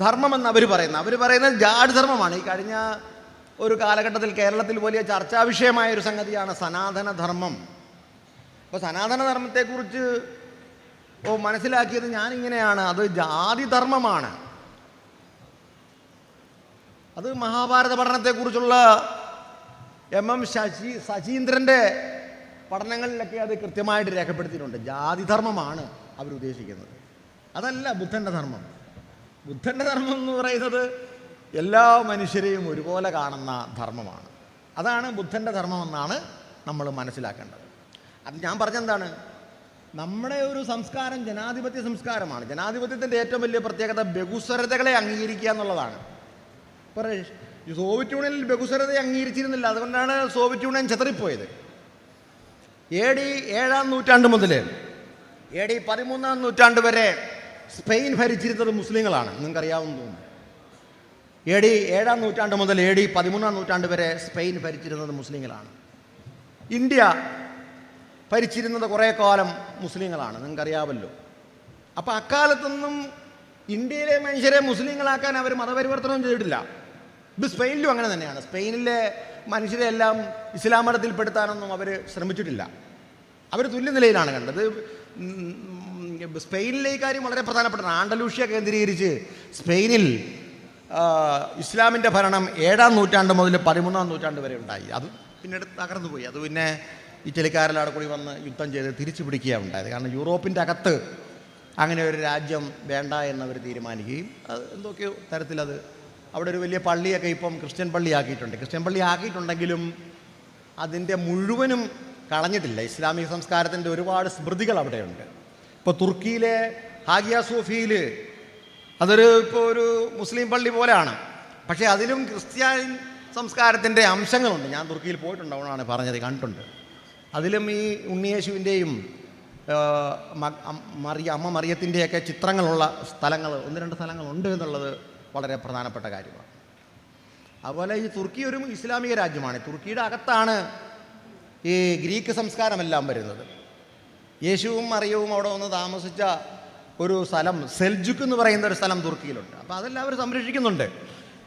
ധർമ്മമെന്ന് അവർ പറയുന്നത്. അവർ പറയുന്നത് ജാതിധർമ്മമാണ് ഈ കഴിഞ്ഞ ഒരു കാലഘട്ടത്തിൽ കേരളത്തിൽ വലിയ ചർച്ചാ വിഷയമായ ഒരു സംഗതിയാണ് സനാതനധർമ്മം. അപ്പോൾ സനാതന ധർമ്മത്തെക്കുറിച്ച് ഓ മനസ്സിലാക്കിയത് ഞാനിങ്ങനെയാണ്. അത് ജാതിധർമ്മമാണ് അത് മഹാഭാരത പഠനത്തെക്കുറിച്ചുള്ള എം എം ശശി ശശീന്ദ്രന്റെ പഠനങ്ങളിലൊക്കെ അത് കൃത്യമായിട്ട് രേഖപ്പെടുത്തിയിട്ടുണ്ട്. ജാതിധർമ്മമാണ് അവരുദ്ദേശിക്കുന്നത്. അതല്ല ബുദ്ധന്റെ ധർമ്മം. ബുദ്ധന്റെ ധർമ്മം എന്ന് പറയുന്നത് എല്ലാ മനുഷ്യരെയും ഒരുപോലെ കാണുന്ന ധർമ്മമാണ്. അതാണ് ബുദ്ധന്റെ ധർമ്മമെന്നാണ് നമ്മൾ മനസ്സിലാക്കേണ്ടത്. അത് ഞാൻ പറഞ്ഞെന്താണ്? നമ്മുടെ ഒരു സംസ്കാരം ജനാധിപത്യ സംസ്കാരമാണ്. ജനാധിപത്യത്തിന്റെ ഏറ്റവും വലിയ പ്രത്യേകത ബഹുസ്വരതകളെ അംഗീകരിക്കുക എന്നുള്ളതാണ്. ഇപ്പോൾ സോവിയറ്റ് യൂണിയനിൽ ബഹുസ്വരതയെ അംഗീകരിച്ചിരുന്നില്ല. അതുകൊണ്ടാണ് സോവിയറ്റ് യൂണിയൻ ചെതറിപ്പോയത്. എ ഡി ഏഴാം നൂറ്റാണ്ട് മുതൽ എ ഡി പതിമൂന്നാം നൂറ്റാണ്ട് വരെ സ്പെയിൻ ഭരിച്ചിരുന്നത് മുസ്ലിങ്ങളാണ്. നിങ്ങൾക്കറിയാവുന്ന തോന്നുന്നു. എ ഡി ഏഴാം നൂറ്റാണ്ട് മുതൽ എ ഡി പതിമൂന്നാം നൂറ്റാണ്ട് വരെ സ്പെയിൻ ഭരിച്ചിരുന്നത് മുസ്ലിങ്ങളാണ്. ഇന്ത്യ ഭരിച്ചിരുന്നത് കുറേ കാലം മുസ്ലിങ്ങളാണ് നിങ്ങൾക്കറിയാമല്ലോ. അപ്പോൾ അക്കാലത്തൊന്നും ഇന്ത്യയിലെ മനുഷ്യരെ മുസ്ലിങ്ങളാക്കാൻ അവർ മതപരിവർത്തനം ചെയ്തിട്ടില്ല. ഇത് സ്പെയിനിലും അങ്ങനെ തന്നെയാണ്. സ്പെയിനിലെ മനുഷ്യരെ എല്ലാം ഇസ്ലാം മതത്തിൽപ്പെടുത്താനൊന്നും അവർ ശ്രമിച്ചിട്ടില്ല. അവർ തുല്യനിലയിലാണ് കണ്ടത്. സ്പെയിനിലെ ഈ കാര്യം വളരെ പ്രധാനപ്പെട്ടതാണ്. ആണ്ടലൂഷ്യ കേന്ദ്രീകരിച്ച് സ്പെയിനിൽ ഇസ്ലാമിന്റെ ഭരണം ഏഴാം നൂറ്റാണ്ട് മുതൽ പതിമൂന്നാം നൂറ്റാണ്ട് വരെ ഉണ്ടായി. അത് പിന്നീട് തകർന്നു പോയി അത് പിന്നെ ഈ ചെലിക്കാരലാടെ കൂടി വന്ന് യുദ്ധം ചെയ്ത് തിരിച്ചു പിടിക്കുകയാണ് ഉണ്ടായത് കാരണം യൂറോപ്പിന്റെ അകത്ത് അങ്ങനെ ഒരു രാജ്യം വേണ്ട എന്നവർ തീരുമാനിക്കുകയും അത് എന്തൊക്കെയോ തരത്തിലത് അവിടെ ഒരു വലിയ പള്ളിയൊക്കെ ഇപ്പം ക്രിസ്ത്യൻ പള്ളി ആക്കിയിട്ടുണ്ട്. ക്രിസ്ത്യൻ പള്ളി ആക്കിയിട്ടുണ്ടെങ്കിലും അതിന്റെ മുഴുവനും കളഞ്ഞിട്ടില്ല. ഇസ്ലാമിക സംസ്കാരത്തിന്റെ ഒരുപാട് സ്മൃതികൾ അവിടെയുണ്ട്. ഇപ്പോൾ തുർക്കിയിലെ ഹാഗിയ സൂഫിയിൽ അതൊരു ഇപ്പോൾ ഒരു മുസ്ലിം പള്ളി പോലെയാണ്. പക്ഷേ അതിലും ക്രിസ്ത്യാനി സംസ്കാരത്തിന്റെ അംശങ്ങളുണ്ട്. ഞാൻ തുർക്കിയിൽ പോയിട്ടുണ്ടാവണമെന്നാണ് പറഞ്ഞത് കണ്ടിട്ടുണ്ട്. അതിലും ഈ ഉണ്ണിയേശുവിന്റെയും മറിയ അമ്മ മറിയത്തിന്റെയൊക്കെ ചിത്രങ്ങളുള്ള സ്ഥലങ്ങൾ ഒന്ന് രണ്ട് സ്ഥലങ്ങളുണ്ട് എന്നുള്ളത് വളരെ പ്രധാനപ്പെട്ട കാര്യമാണ്. അതുപോലെ ഈ തുർക്കി ഒരു ഇസ്ലാമിക രാജ്യമാണ്. തുർക്കിയുടെ അകത്താണ് ഈ ഗ്രീക്ക് സംസ്കാരമെല്ലാം വരുന്നത്. യേശുവും മറിയവും അവിടെ ഒന്ന് താമസിച്ച ഒരു സ്ഥലം സെൽജുക്ക് എന്ന് പറയുന്ന ഒരു സ്ഥലം തുർക്കിയിലുണ്ട്. അപ്പോൾ അതെല്ലാം അവർ സംരക്ഷിക്കുന്നുണ്ട്.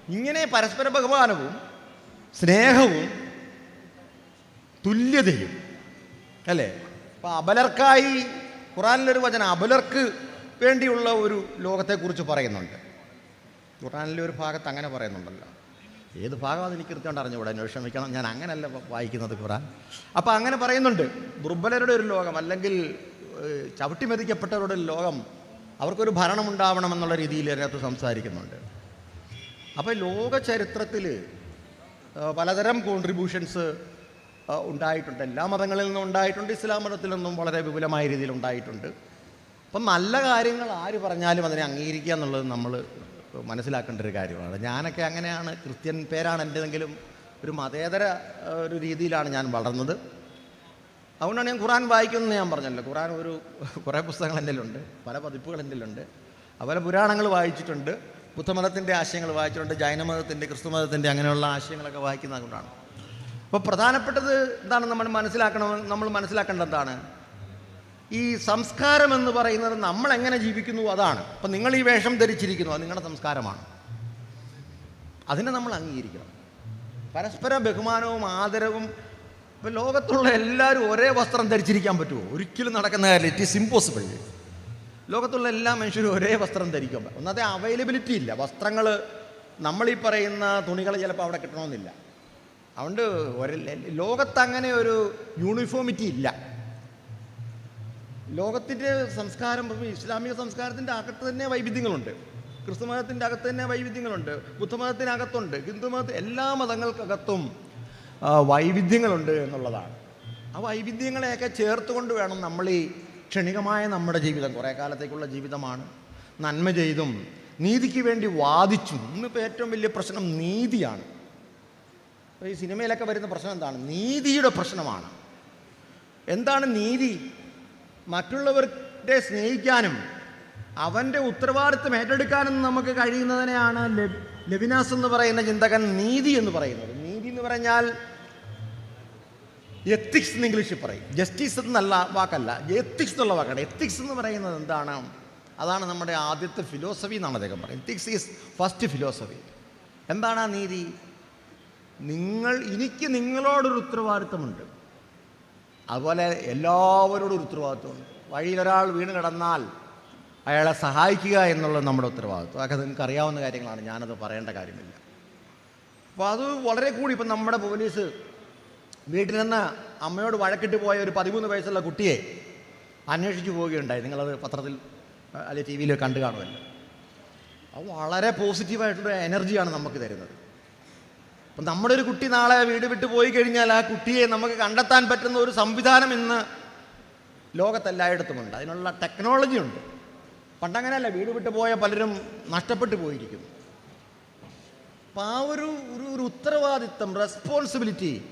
ഇങ്ങനെ പരസ്പര ബഹുമാനവും സ്നേഹവും തുല്യതയും അല്ലേ? അപ്പോൾ അബലർക്കായി ഖുറാനിലൊരു വചനം അബലർക്ക് വേണ്ടിയുള്ള ഒരു ലോകത്തെക്കുറിച്ച് പറയുന്നുണ്ട്. ഖുറാനിലെ ഒരു ഭാഗത്ത് അങ്ങനെ പറയുന്നുണ്ടല്ലോ. ഏത് ഭാഗമാണ് എനിക്ക് കൃത്യമായിട്ട് അറിഞ്ഞുകൂടാ? ക്ഷമിക്കണം ഞാൻ അങ്ങനെയല്ല വായിക്കുന്നത് ഖുറാൻ. അപ്പോൾ അങ്ങനെ പറയുന്നുണ്ട്. ദുർബലരുടെ ഒരു ലോകം അല്ലെങ്കിൽ ചവിട്ടിമെതിക്കപ്പെട്ടവരുടെ ഒരു ലോകം അവർക്കൊരു ഭരണം ഉണ്ടാവണമെന്നുള്ള രീതിയിൽ അതിനകത്ത് സംസാരിക്കുന്നുണ്ട്. അപ്പോൾ ലോക ചരിത്രത്തിൽ പലതരം കോൺട്രിബ്യൂഷൻസ് ഉണ്ടായിട്ടുണ്ട്. എല്ലാ മതങ്ങളിൽ നിന്നും ഉണ്ടായിട്ടുണ്ട്. ഇസ്ലാം മതത്തിൽ നിന്നും വളരെ വിപുലമായ രീതിയിൽ ഉണ്ടായിട്ടുണ്ട്. അപ്പം നല്ല കാര്യങ്ങൾ ആര് പറഞ്ഞാലും അതിനെ അംഗീകരിക്കുക എന്നുള്ളത് നമ്മൾ മനസ്സിലാക്കേണ്ട ഒരു കാര്യമാണ്. ഞാനൊക്കെ അങ്ങനെയാണ്. ക്രിസ്ത്യൻ പേരാണ് എന്റെതെങ്കിലും ഒരു മതേതര ഒരു രീതിയിലാണ് ഞാൻ വളർന്നത്. അതുകൊണ്ടാണ് ഞാൻ ഖുറാൻ വായിക്കുന്നത് ഞാൻ പറഞ്ഞല്ലോ. ഖുറാൻ ഒരു കുറേ പുസ്തകങ്ങൾ എന്റെ ഉണ്ട് പല പതിപ്പുകൾ എന്റെ ഉണ്ട് അതുപോലെ പുരാണങ്ങൾ വായിച്ചിട്ടുണ്ട്. ബുദ്ധമതത്തിന്റെ ആശയങ്ങൾ വായിച്ചിട്ടുണ്ട്. ജൈനമതത്തിന്റെ ക്രിസ്തുമതത്തിന്റെ അങ്ങനെയുള്ള ആശയങ്ങളൊക്കെ വായിക്കുന്നത് കൊണ്ടാണ് അപ്പോൾ പ്രധാനപ്പെട്ടത് എന്താണ് നമ്മൾ മനസ്സിലാക്കണം നമ്മൾ മനസ്സിലാക്കേണ്ടത് എന്താണ്? ഈ സംസ്കാരം എന്ന് പറയുന്നത് നമ്മൾ എങ്ങനെ ജീവിക്കുന്നു അതാണ്. അപ്പം നിങ്ങൾ ഈ വേഷം ധരിച്ചിരിക്കുന്നു അത് നിങ്ങളുടെ സംസ്കാരമാണ്. അതിനെ നമ്മൾ അംഗീകരിക്കണം. പരസ്പര ബഹുമാനവും ആദരവും ഇപ്പം ലോകത്തുള്ള എല്ലാവരും ഒരേ വസ്ത്രം ധരിച്ചിരിക്കാൻ പറ്റുമോ? ഒരിക്കലും നടക്കുന്ന കാര്യം ഇറ്റ് ഈസ് ഇമ്പോസിബിൾ ലോകത്തുള്ള എല്ലാ മനുഷ്യരും ഒരേ വസ്ത്രം ധരിക്കാൻ പറ്റും. ഒന്നാമത്തെ അവൈലബിലിറ്റി ഇല്ല. വസ്ത്രങ്ങൾ നമ്മൾ ഈ പറയുന്ന തുണികൾ ചിലപ്പോൾ അവിടെ കിട്ടണമെന്നില്ല. അതുകൊണ്ട് ഒരു ലോകത്ത് അങ്ങനെ ഒരു യൂണിഫോമിറ്റി ഇല്ല. ലോകത്തിന്റെ സംസ്കാരം ഇസ്ലാമിക സംസ്കാരത്തിന്റെ അകത്ത് തന്നെ വൈവിധ്യങ്ങളുണ്ട്. ക്രിസ്തു മതത്തിന്റെ അകത്ത് തന്നെ വൈവിധ്യങ്ങളുണ്ട്. ബുദ്ധമതത്തിനകത്തുണ്ട്. ഹിന്ദു മതത്തിൽ എല്ലാ മതങ്ങൾക്കകത്തും വൈവിധ്യങ്ങളുണ്ട് എന്നുള്ളതാണ്. ആ വൈവിധ്യങ്ങളെയൊക്കെ ചേർത്തുകൊണ്ട് വേണം നമ്മൾ ഈ ക്ഷണികമായ നമ്മുടെ ജീവിതം കുറേ കാലത്തേക്കുള്ള ജീവിതമാണ്. നന്മ ചെയ്തും നീതിക്ക് വേണ്ടി വാദിച്ചും. ഇന്നിപ്പോൾ ഏറ്റവും വലിയ പ്രശ്നം നീതിയാണ്. ഈ സിനിമയിലൊക്കെ വരുന്ന പ്രശ്നം എന്താണ്? നീതിയുടെ പ്രശ്നമാണ്. എന്താണ് നീതി? മറ്റുള്ളവരെ സ്നേഹിക്കാനും അവന്റെ ഉത്തരവാദിത്വം ഏറ്റെടുക്കാനും നമുക്ക് കഴിയുന്നതിനെയാണ് ലബിനാസ് എന്ന് പറയുന്ന ചിന്തകൻ നീതി എന്ന് പറയുന്നത്. നീതി എന്ന് പറഞ്ഞാൽ എത്തിക്സ് എന്ന് ഇംഗ്ലീഷിൽ പറയും. ജസ്റ്റിസ് എന്നല്ല വാക്കല്ല. എത്തിക്സ് എന്നുള്ള വാക്കാണ്. എത്തിക്സ് എന്ന് പറയുന്നത് എന്താണ്? അതാണ് നമ്മുടെ ആദ്യത്തെ ഫിലോസഫി എന്നാണ് അദ്ദേഹം പറയുന്നത്. എത്തിക്സ് ഈസ് ഫസ്റ്റ് ഫിലോസഫി എന്താണ് ആ നീതി? നിങ്ങൾ എനിക്ക് നിങ്ങളോടൊരു ഉത്തരവാദിത്തമുണ്ട്. അതുപോലെ എല്ലാവരോടും ഒരു ഉത്തരവാദിത്തമുണ്ട്. വഴിയിൽ ഒരാൾ വീണ് കിടന്നാൽ അയാളെ സഹായിക്കുക എന്നുള്ളത് നമ്മുടെ ഉത്തരവാദിത്വം. അതൊക്കെ നിങ്ങൾക്ക് അറിയാവുന്ന കാര്യങ്ങളാണ്. ഞാനത് പറയേണ്ട കാര്യമില്ല. അപ്പോൾ അത് വളരെ കൂടി ഇപ്പം നമ്മുടെ പോലീസ് വീട്ടിൽ നിന്ന് അമ്മയോട് വഴക്കിട്ട് പോയ ഒരു പതിമൂന്ന് വയസ്സുള്ള കുട്ടിയെ അന്വേഷിച്ച് പോവുകയുണ്ടായി. നിങ്ങളത് പത്രത്തിൽ അല്ലെങ്കിൽ ടി വിയിൽ കണ്ടു കാണുമല്ലോ. അത് വളരെ പോസിറ്റീവായിട്ടുള്ള എനർജിയാണ് നമുക്ക് തരുന്നത്. അപ്പം നമ്മുടെ ഒരു കുട്ടി നാളെ വീട് വിട്ടു പോയി കഴിഞ്ഞാൽ ആ കുട്ടിയെ നമുക്ക് കണ്ടെത്താൻ പറ്റുന്ന ഒരു സംവിധാനം ഇന്ന് ലോകത്തെല്ലായിടത്തുമുണ്ട്. അതിനുള്ള ടെക്നോളജി ഉണ്ട്. പണ്ടങ്ങനെയല്ല വീട് വിട്ട് പോയ പലരും നഷ്ടപ്പെട്ടു പോയിരിക്കുന്നു. അപ്പം ആ ഒരു ഒരു ഉത്തരവാദിത്തം റെസ്പോൺസിബിലിറ്റി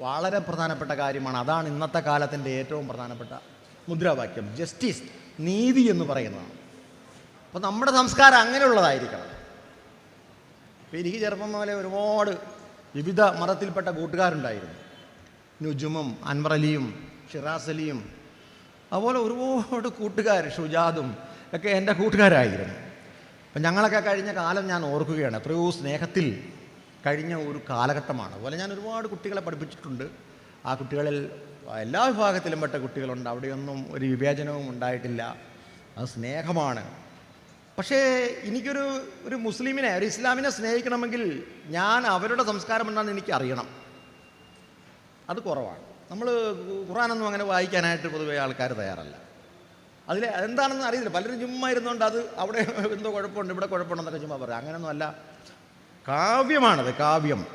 വളരെ പ്രധാനപ്പെട്ട കാര്യമാണ്. അതാണ് ഇന്നത്തെ കാലത്തിന്റെ ഏറ്റവും പ്രധാനപ്പെട്ട മുദ്രാവാക്യം. ജസ്റ്റിസ് നീതി എന്ന് പറയുന്നതാണ്. അപ്പം നമ്മുടെ സംസ്കാരം അങ്ങനെയുള്ളതായിരിക്കണം. എനിക്ക് ചെറുപ്പം മുതലേ ഒരുപാട് വിവിധ മതത്തിൽപ്പെട്ട കൂട്ടുകാരുണ്ടായിരുന്നു. നുജുമും അൻവറലിയും ഷിറാസലിയും. അതുപോലെ ഒരുപാട് കൂട്ടുകാർ ഷുജാദും ഒക്കെ എന്റെ കൂട്ടുകാരായിരുന്നു. അപ്പം ഞങ്ങളൊക്കെ കഴിഞ്ഞ കാലം ഞാൻ ഓർക്കുകയാണ് എത്രയോ സ്നേഹത്തിൽ കഴിഞ്ഞ ഒരു കാലഘട്ടമാണ്. അതുപോലെ ഞാൻ ഒരുപാട് കുട്ടികളെ പഠിപ്പിച്ചിട്ടുണ്ട്. ആ കുട്ടികളിൽ എല്ലാ വിഭാഗത്തിലും പെട്ട കുട്ടികളുണ്ട്. അവിടെയൊന്നും ഒരു വിവേചനവും ഉണ്ടായിട്ടില്ല. അത് സ്നേഹമാണ്. പക്ഷേ എനിക്കൊരു ഒരു മുസ്ലിമിനെ ഒരു ഇസ്ലാമിനെ സ്നേഹിക്കണമെങ്കിൽ ഞാൻ അവരുടെ സംസ്കാരം എന്താണെന്ന് എനിക്ക് അറിയണം അത് കുറവാണ്. നമ്മൾ ഖുറാനൊന്നും അങ്ങനെ വായിക്കാനായിട്ട് പൊതുവെ ആൾക്കാർ തയ്യാറല്ല. അതിൽ എന്താണെന്ന് അറിയില്ല പലരും ചുമ്മാ ഇരുന്നുകൊണ്ട് അത് അവിടെ എന്തോ കുഴപ്പമുണ്ട് ഇവിടെ കുഴപ്പമുണ്ടെന്നൊക്കെ ചുമ്മാ പറയാം. അങ്ങനെയൊന്നും അല്ല കാവ്യമാണത് കാവ്യം.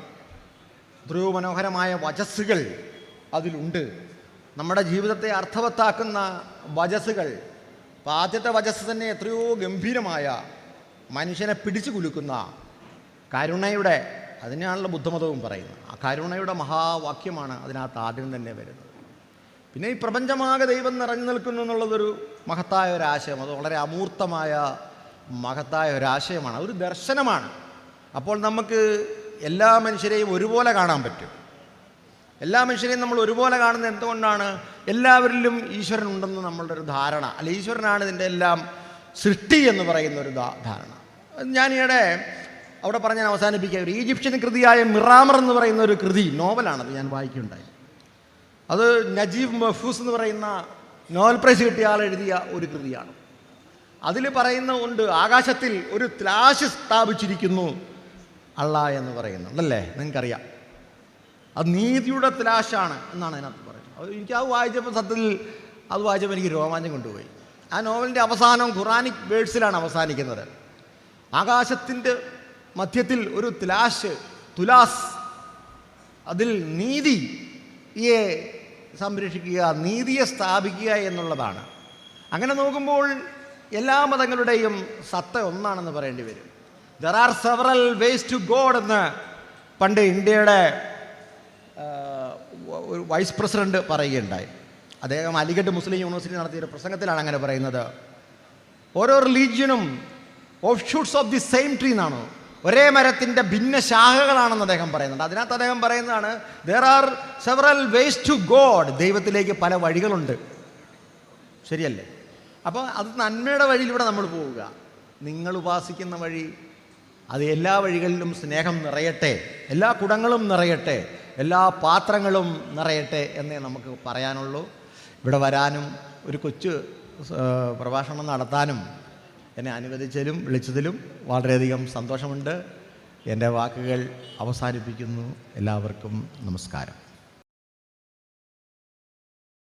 എത്രയോ മനോഹരമായ വചസ്സുകൾ അതിലുണ്ട്. നമ്മുടെ ജീവിതത്തെ അർത്ഥവത്താക്കുന്ന വചസ്സുകൾ അപ്പോൾ ആദ്യത്തെ വചസ് തന്നെ എത്രയോ ഗംഭീരമായ മനുഷ്യനെ പിടിച്ചു കുലുക്കുന്ന കരുണയുടെ അതിനാണല്ലോ ബുദ്ധമതവും പറയുന്നത്. ആ കരുണയുടെ മഹാവാക്യമാണ് അതിനകത്ത് ആദ്യം തന്നെ വരുന്നത്. പിന്നെ ഈ പ്രപഞ്ചമാകെ ദൈവം നിറഞ്ഞു നിൽക്കുന്നു എന്നുള്ളതൊരു മഹത്തായ ഒരാശയം. അത് വളരെ അമൂർത്തമായ മഹത്തായ ഒരാശയമാണ്. ഒരു ദർശനമാണ്. അപ്പോൾ നമുക്ക് എല്ലാ മനുഷ്യരെയും ഒരുപോലെ കാണാൻ പറ്റും. എല്ലാ മനുഷ്യരെയും നമ്മൾ ഒരുപോലെ കാണുന്നത് എന്തുകൊണ്ടാണ്? എല്ലാവരിലും ഈശ്വരൻ ഉണ്ടെന്ന് നമ്മളുടെ ഒരു ധാരണ. അല്ല ഈശ്വരനാണ് ഇതിന്റെ എല്ലാം സൃഷ്ടി എന്ന് പറയുന്ന ഒരു ധാരണ. ഈയിടെ അവിടെ പറഞ്ഞ് ഞാൻ അവസാനിപ്പിക്കുക ഒരു ഈജിപ്ഷ്യൻ കൃതിയായ മിറാമർ എന്ന് പറയുന്ന ഒരു കൃതി നോവലാണത് ഞാൻ വായിക്കുകയുണ്ടായി. അത് നജീബ് മഹ്ഫൂസ് എന്ന് പറയുന്ന നോവൽ പ്രൈസ് കിട്ടിയ ആൾ എഴുതിയ ഒരു കൃതിയാണ്. അതിൽ പറയുന്ന ഉണ്ട് ആകാശത്തിൽ ഒരു ത്ലാശ് സ്ഥാപിച്ചിരിക്കുന്നു അള്ള എന്ന് പറയുന്നുണ്ടല്ലേ നിങ്ങൾക്കറിയാം. അത് നീതിയുടെ ത്ലാശാണ് എന്നാണ് അതിനകത്ത് പറയുന്നത്. എനിക്ക് അത് വായിച്ചപ്പോൾ സത്യത്തിൽ അത് വായിച്ചപ്പോൾ എനിക്ക് രോമാഞ്ചം കൊണ്ടുപോയി. ആ നോവലിന്റെ അവസാനം ഖുറാനിക് വേഴ്സിലാണ് അവസാനിക്കുന്നത്. ആകാശത്തിന്റെ മധ്യത്തിൽ ഒരു ത്ലാശ് തുലാസ് അതിൽ നീതിയെ സംരക്ഷിക്കുക നീതിയെ സ്ഥാപിക്കുക എന്നുള്ളതാണ്. അങ്ങനെ നോക്കുമ്പോൾ എല്ലാ മതങ്ങളുടെയും സത്ത ഒന്നാണെന്ന് പറയേണ്ടി വരും. There are several ways to God എന്ന് പണ്ട് ഇന്ത്യയുടെ വൈസ് പ്രസിഡന്റ് പറയുകയുണ്ടായി. അദ്ദേഹം അലിഗഡ് മുസ്ലിം യൂണിവേഴ്സിറ്റി നടത്തിയ പ്രസംഗത്തിലാണ് അങ്ങനെ പറയുന്നത്. ഓരോ റിലീജിയനും offshoots of the same tree എന്നാണ്? ഒരേ മരത്തിന്റെ ഭിന്ന ശാഖകളാണെന്ന് അദ്ദേഹം പറയുന്നുണ്ട്. അതിനകത്ത് അദ്ദേഹം പറയുന്നതാണ് there are several ways to God ദൈവത്തിലേക്ക് പല വഴികളുണ്ട്. ശരിയല്ലേ? അപ്പോൾ അത് നന്മയുടെ വഴിയിലൂടെ നമ്മൾ പോവുക. നിങ്ങൾ ഉപാസിക്കുന്ന വഴി അത് എല്ലാ വഴികളിലും സ്നേഹം നിറയട്ടെ എല്ലാ കുടങ്ങളും നിറയട്ടെ എല്ലാ പാത്രങ്ങളും നിറയട്ടെ എന്നേ നമുക്ക് പറയാനുള്ളൂ. ഇവിടെ വരാനും ഒരു കൊച്ചു പ്രഭാഷണം നടത്താനും എന്നെ അനുവദിച്ചതിലും വിളിച്ചതിലും വളരെയധികം സന്തോഷമുണ്ട്. എന്റെ വാക്കുകൾ അവസാനിപ്പിക്കുന്നു. എല്ലാവർക്കും നമസ്കാരം.